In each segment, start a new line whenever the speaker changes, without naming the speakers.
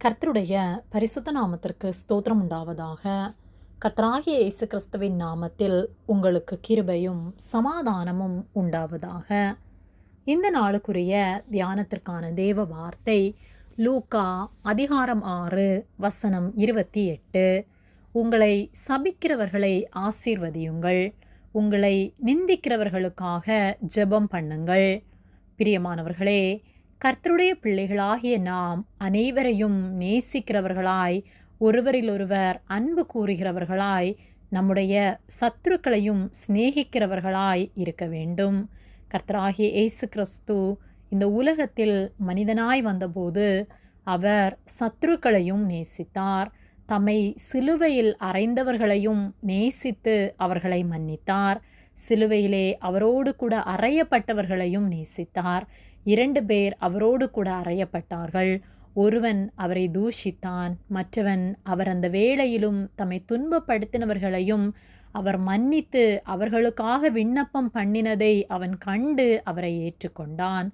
கர்த்தருடைய பரிசுத்த நாமத்திற்கு ஸ்தோத்திரம் உண்டாவதாக. கர்த்தராகிய இயேசு கிறிஸ்துவின் நாமத்தில் உங்களுக்கு கிருபையும் சமாதானமும் உண்டாவதாக. இந்த நாளுக்குரிய தியானத்திற்கான தேவ வார்த்தை லூக்கா அதிகாரம் ஆறு வசனம் இருபத்தி எட்டு. உங்களை சபிக்கிறவர்களை ஆசீர்வதியுங்கள். உங்களை நிந்திக்கிறவர்களுக்காக ஜெபம் பண்ணுங்கள். பிரியமானவர்களே கர்த்தருடைய பிள்ளைகளாகிய நாம் அனைவரையும் நேசிக்கிறவர்களாய் ஒருவரிலொருவர் அன்பு கூறுகிறவர்களாய் நம்முடைய சத்துருக்களையும் சிநேகிக்கிறவர்களாய் இருக்க வேண்டும். கர்த்தராகிய இயேசு கிறிஸ்து இந்த உலகத்தில் மனிதனாய் வந்தபோது அவர் சத்துருக்களையும் நேசித்தார். தம்மை சிலுவையில் அறைந்தவர்களையும் நேசித்து அவர்களை மன்னித்தார். சிலுவையிலே அவரோடு கூட அறையப்பட்டவர்களையும் நேசித்தார். இரண்டு பேர் அவரோடு கூட அறையப்பட்டார்கள். ஒருவன் அவரை தூஷித்தான் மற்றவன் அவர் அந்த வேளையிலும் தம்மை துன்பப்படுத்தினவர்களையும் அவர் மன்னித்து அவர்களுக்காக விண்ணப்பம் பண்ணினதை அவன் கண்டு அவரை ஏற்றுக்கொண்டான்.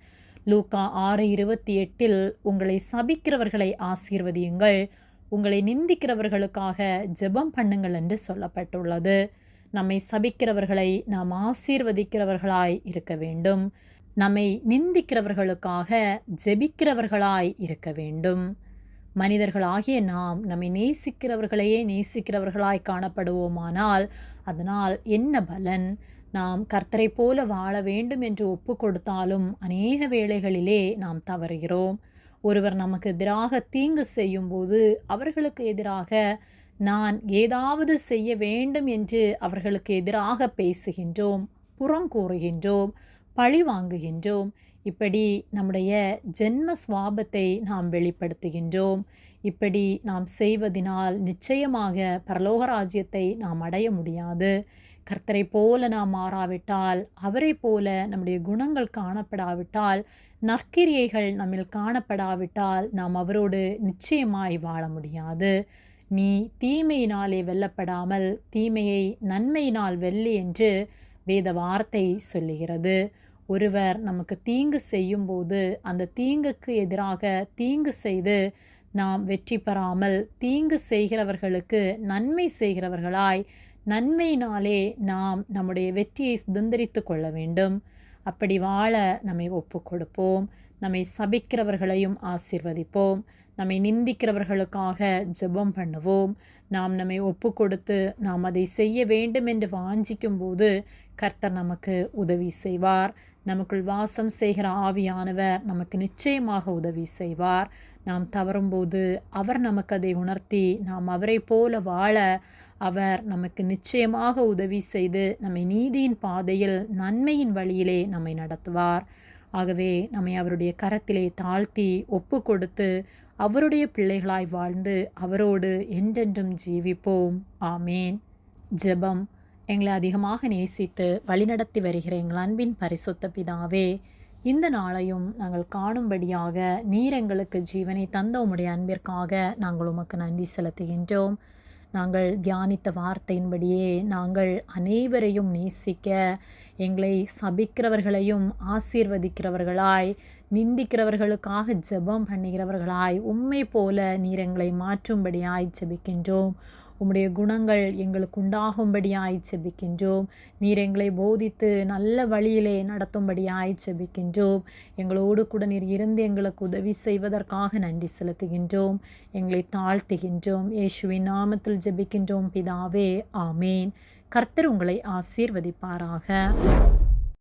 லூக்கா ஆறு இருபத்தி எட்டில் உங்களை சபிக்கிறவர்களை ஆசீர்வதியுங்கள் உங்களை நிந்திக்கிறவர்களுக்காக ஜெபம் பண்ணுங்கள் என்று சொல்லப்பட்டுள்ளது. நம்மை சபிக்கிறவர்களை நாம் ஆசீர்வதிக்கிறவர்களாய் இருக்க வேண்டும். நம்மை நிந்திக்கிறவர்களுக்காக ஜெபிக்கிறவர்களாய் இருக்க வேண்டும். மனிதர்களாகிய நாம் நம்மை நேசிக்கிறவர்களையே நேசிக்கிறவர்களாய் காணப்படுவோமானால் அதனால் என்ன பலன்? நாம் கர்த்தரை போல வாழ வேண்டும் என்று ஒப்பு கொடுத்தாலும் அநேக வேளைகளிலே நாம் தவறுகிறோம். ஒருவர் நமக்கு எதிராக தீங்கு செய்யும்போது அவர்களுக்கு எதிராக நான் ஏதாவது செய்ய வேண்டும் என்று அவர்களுக்கு எதிராக பேசுகின்றோம் புறங்கூறுகின்றோம் பழி வாங்குகின்றோம். இப்படி நம்முடைய ஜென்ம சுவாபத்தை நாம் வெளிப்படுத்துகின்றோம். இப்படி நாம் செய்வதனால் நிச்சயமாக பரலோக ராஜ்யத்தை நாம் அடைய முடியாது. கர்த்தரை போல நாம் மாறாவிட்டால் அவரை போல நம்முடைய குணங்கள் காணப்படாவிட்டால் நற்கிரியைகள் நம்மில் காணப்படாவிட்டால் நாம் அவரோடு நிச்சயமாய் வாழ முடியாது. நீ தீமையினாலே வெல்லப்படாமல் தீமையை நன்மையினால் வெல்லி என்று வேத வார்த்தை சொல்லுகிறது. ஒருவர் நமக்கு தீங்கு செய்யும்போது அந்த தீங்குக்கு எதிராக தீங்கு செய்து நாம் வெற்றி பெறாமல் தீங்கு செய்கிறவர்களுக்கு நன்மை செய்கிறவர்களாய் நன்மையினாலே நாம் நம்முடைய வெற்றியை சுதந்திரித்து கொள்ள வேண்டும். அப்படி வாழ நம்மை ஒப்பு கொடுப்போம். நம்மை சபிக்கிறவர்களையும் ஆசிர்வதிப்போம். நம்மை நிந்திக்கிறவர்களுக்காக ஜெபம் பண்ணுவோம். நாம் நம்மை ஒப்பு கொடுத்து நாம் அதை செய்ய வேண்டும் என்று வாஞ்சிக்கும் போது கர்த்தர் நமக்கு உதவி செய்வார். நமக்குள் வாசம் செய்கிற ஆவியானவர் நமக்கு நிச்சயமாக உதவி செய்வார். நாம் தவறும்போது அவர் நமக்கு அதை உணர்த்தி நாம் அவரை போல வாழ அவர் நமக்கு நிச்சயமாக உதவி செய்து நம்மை நீதியின் பாதையில் நன்மையின் வழியிலே நம்மை நடத்துவார். ஆகவே நம்மை அவருடைய கரத்திலே தாழ்த்தி ஒப்பு கொடுத்து அவருடைய பிள்ளைகளாய் வாழ்ந்து அவரோடு என்றென்றும் ஜீவிப்போம். ஆமேன். ஜெபம் எங்களை அதிகமாக நேசித்து வழிநடத்தி வருகிற எங்கள் அன்பின் பரிசுத்த பிதாவே இந்த நாளையும் நாங்கள் காணும்படியாக நீர் எங்களுக்கு ஜீவனை தந்த உம்முடைய அன்பிற்காக நாங்கள் உமக்கு நன்றி செலுத்துகின்றோம். நாங்கள் தியானித்த வார்த்தையின்படியே நாங்கள் அனைவரையும் நேசிக்க எங்களை சபிக்கிறவர்களையும் ஆசீர்வதிக்கிறவர்களாய் நிந்திக்கிறவர்களுக்காக ஜெபம் பண்ணுகிறவர்களாய் உண்மை போல நீர் எங்களை மாற்றும்படியாய் ஜெபிக்கின்றோம். உம்முடைய குணங்கள் எங்களுக்கு உண்டாகும்படியாய் செபிக்கின்றோம். நீர் எங்களை போதித்து நல்ல வழியிலே நடத்தும்படியாய் செபிக்கின்றோம். எங்களோடு கூட நீர் இருந்து எங்களுக்கு உதவி செய்வதற்காக நன்றி செலுத்துகின்றோம். எங்களை தாழ்த்துகின்றோம். இயேசுவின் நாமத்தில் ஜெபிக்கின்றோம் பிதாவே ஆமேன். கர்த்தர் உங்களை ஆசீர்வதிப்பாராக.